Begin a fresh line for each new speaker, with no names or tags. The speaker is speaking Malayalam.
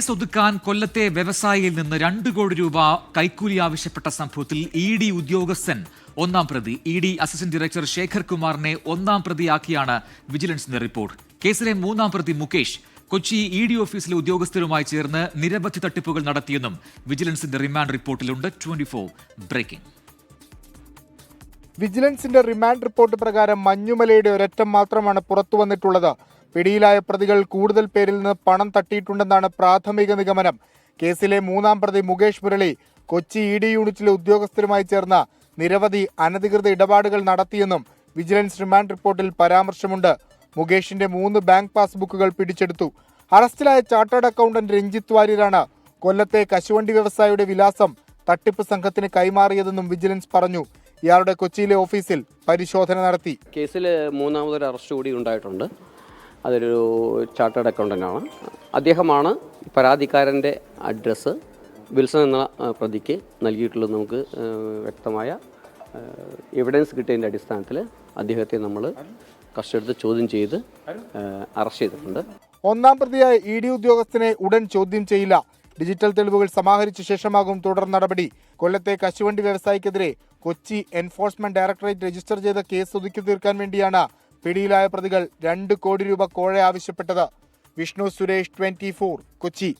കേസ് ഒതുക്കാൻ കൊല്ലത്തെ വ്യവസായിയിൽ നിന്ന് രണ്ട് കോടി രൂപ കൈക്കൂലി ആവശ്യപ്പെട്ട സംഭവത്തിൽ ഇ ഡി ഉദ്യോഗസ്ഥൻ ഒന്നാം പ്രതി. E D assistant director Shekhar കുമാറിനെ ഒന്നാം പ്രതിയാക്കിയാണ് വിജിലൻസിന്റെ റിപ്പോർട്ട്. കേസിലെ മൂന്നാം പ്രതി മുകേഷ് കൊച്ചി ഇ ഡി ഓഫീസിലെ ഉദ്യോഗസ്ഥരുമായി ചേർന്ന് നിരവധി തട്ടിപ്പുകൾ നടത്തിയെന്നും വിജിലൻസിന്റെ remand റിപ്പോർട്ടിലുണ്ട്. Twenty breaking.
വിജിലൻസിന്റെ remand report പ്രകാരം മഞ്ഞുമലയുടെ ഒരറ്റം മാത്രമാണ് പുറത്തു വന്നിട്ടുള്ളത്. പിടിയിലായ പ്രതികൾ കൂടുതൽ പേരിൽ നിന്ന് പണം തട്ടിയിട്ടുണ്ടെന്നാണ് പ്രാഥമിക നിഗമനം. കേസിലെ മൂന്നാം പ്രതി മുകേഷ് മുരളി കൊച്ചി ഇ ഡി യൂണിറ്റിലെ ഉദ്യോഗസ്ഥരുമായി ചേർന്ന് നിരവധി അനധികൃത ഇടപാടുകൾ നടത്തിയെന്നും വിജിലൻസ് റിമാൻഡ് റിപ്പോർട്ടിൽ പരാമർശമുണ്ട്. മുകേഷിന്റെ മൂന്ന് ബാങ്ക് പാസ്ബുക്കുകൾ പിടിച്ചെടുത്തു. അറസ്റ്റിലായ ചാർട്ടേഡ് അക്കൗണ്ടന്റ് രഞ്ജിത്ത് വാര്യരാണ് കൊല്ലത്തെ കശുവണ്ടി വ്യവസായിയുടെ വിലാസം തട്ടിപ്പ് സംഘത്തിന് കൈമാറിയതെന്നും വിജിലൻസ് പറഞ്ഞു. ഇയാളുടെ കൊച്ചിയിലെ ഓഫീസിൽ പരിശോധന നടത്തി.
കേസിൽ മൂന്നാമതൊരു അറസ്റ്റ് കൂടി ഉണ്ടായിട്ടുണ്ട്. അതൊരു ചാർട്ടേഡ് അക്കൗണ്ടന്റാണ് അദ്ദേഹമാണ് പരാതിക്കാരന്റെ അഡ്രസ്സ് വിൽസൺ എന്ന പ്രതിക്ക് നൽകിയിട്ടുള്ളത് നമുക്ക് വ്യക്തമായ എവിഡൻസ് കിട്ടിയതിന്റെ അടിസ്ഥാനത്തിൽ അദ്ദേഹത്തെ നമ്മൾ കസ്റ്റഡിയിൽ ചോദ്യം ചെയ്ത് അറസ്റ്റ് ചെയ്തിട്ടുണ്ട്.
ഒന്നാം പ്രതിയായ ഇ ഡി ഉദ്യോഗസ്ഥനെ ഉടൻ ചോദ്യം ചെയ്യില്ല. ഡിജിറ്റൽ തെളിവുകൾ സമാഹരിച്ച ശേഷമാകും തുടർ നടപടി. കൊല്ലത്തെ കശുവണ്ടി വ്യവസായിക്കെതിരെ കൊച്ചി എൻഫോഴ്സ്മെന്റ് ഡയറക്ടറേറ്റ് രജിസ്റ്റർ ചെയ്ത കേസ് ഒതുക്കി തീർക്കാൻ വേണ്ടിയാണ് പിടിയിലായ പ്രതികൾ രണ്ട് കോടി രൂപ കോഴ ആവശ്യപ്പെട്ടത്. വിഷ്ണു സുരേഷ് ട്വന്റി കൊച്ചി.